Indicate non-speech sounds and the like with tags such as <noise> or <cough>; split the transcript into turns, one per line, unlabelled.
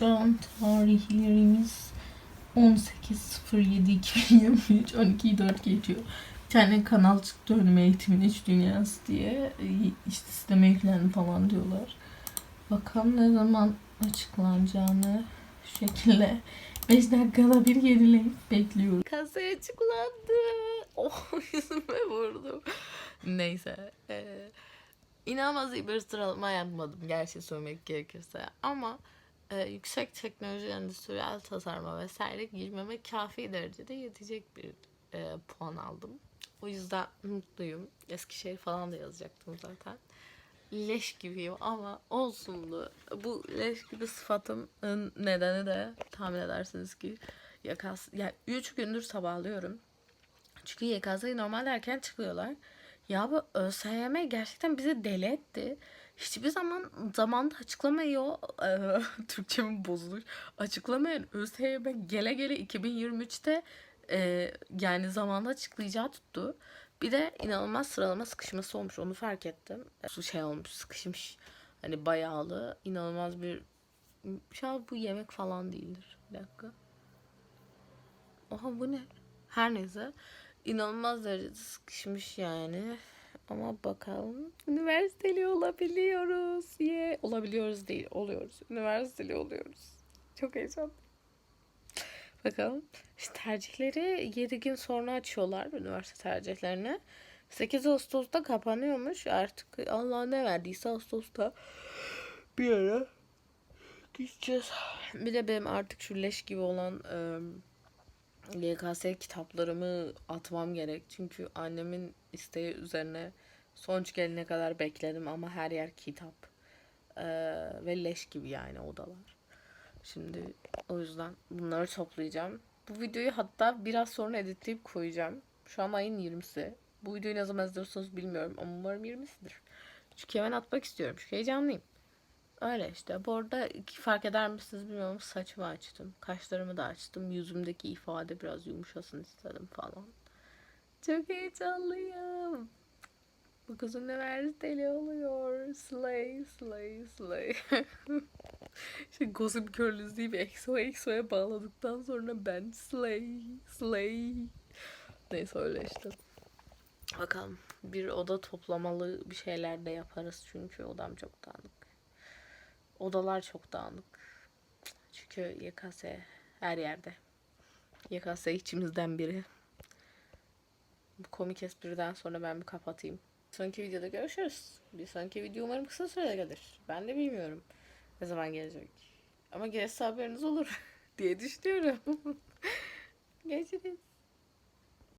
Şu an tarihlerimiz 18.07.2023 12'yi 4 geçiyor. Bir tane kanal çıktı önüme eğitimin iç dünyası diye. İşte sisteme yüklendi falan diyorlar. Bakalım ne zaman açıklanacağını şu şekilde 5 dakikada bir yenileyip bekliyorum. Kasaya açıklandı. Oh <laughs> yüzüme vurdu. Neyse. Ee, inanılmaz iyi bir sıralama yapmadım gerçi söylemek gerekirse. Ama e, yüksek teknoloji, endüstriyel tasarıma vesaire girmeme kafi derecede yetecek bir e, puan aldım. O yüzden mutluyum. Eskişehir falan da yazacaktım zaten. Leş gibiyim ama olsundu. Bu leş gibi sıfatımın nedeni de tahmin edersiniz ki yakas, yani 3 gündür sabahlıyorum. Çünkü YKS'yi normalde erken çıkıyorlar. Ya bu ÖSYM gerçekten bizi deli etti. Hiçbir zaman zamanda açıklamayı <laughs> e, Türkçemin bozulur. Açıklamayan ÖSYM gele gele 2023'te e, yani zamanda açıklayacağı tuttu. Bir de inanılmaz sıralama sıkışması olmuş onu fark ettim. Su şey olmuş sıkışmış. Hani bayağılı inanılmaz bir şu bu yemek falan değildir. Bir dakika. Oha bu ne? Her neyse. inanılmaz derecede sıkışmış yani. Ama bakalım. Üniversiteli olabiliyoruz. Ye. Olabiliyoruz değil. Oluyoruz. Üniversiteli oluyoruz. Çok heyecanlı. Bakalım. İşte tercihleri 7 gün sonra açıyorlar üniversite tercihlerini. 8 Ağustos'ta kapanıyormuş. Artık Allah ne verdiyse Ağustos'ta bir ara gideceğiz. Bir de benim artık şu leş gibi olan e, YKS kitaplarımı atmam gerek. Çünkü annemin isteği üzerine sonuç gelene kadar bekledim ama her yer kitap. E, ve leş gibi yani odalar. Şimdi o yüzden bunları toplayacağım. Bu videoyu hatta biraz sonra editleyip koyacağım. Şu an ayın 20'si. Bu videoyu ne zaman izliyorsunuz bilmiyorum ama umarım 20'sidir. Çünkü hemen atmak istiyorum. Çünkü heyecanlıyım. Öyle işte. Bu arada fark eder misiniz bilmiyorum saçımı açtım. Kaşlarımı da açtım. Yüzümdeki ifade biraz yumuşasın istedim falan. Çok heyecanlıyım. Bu kız üniversiteli oluyor. Slay, slay, slay. işte <laughs> Gossip Girl izleyip EXO EXO'ya bağladıktan sonra ben slay, slay. Neyse öyle işte. Bakalım bir oda toplamalı bir şeyler de yaparız çünkü odam çok dağınık. Odalar çok dağınık. Çünkü YKS her yerde. YKS içimizden biri. Bu komik espriden sonra ben bir kapatayım. Sonraki videoda görüşürüz. Bir sonraki video umarım kısa sürede gelir. Ben de bilmiyorum ne zaman gelecek. Ama gelirse haberiniz olur <laughs> diye düşünüyorum. <laughs>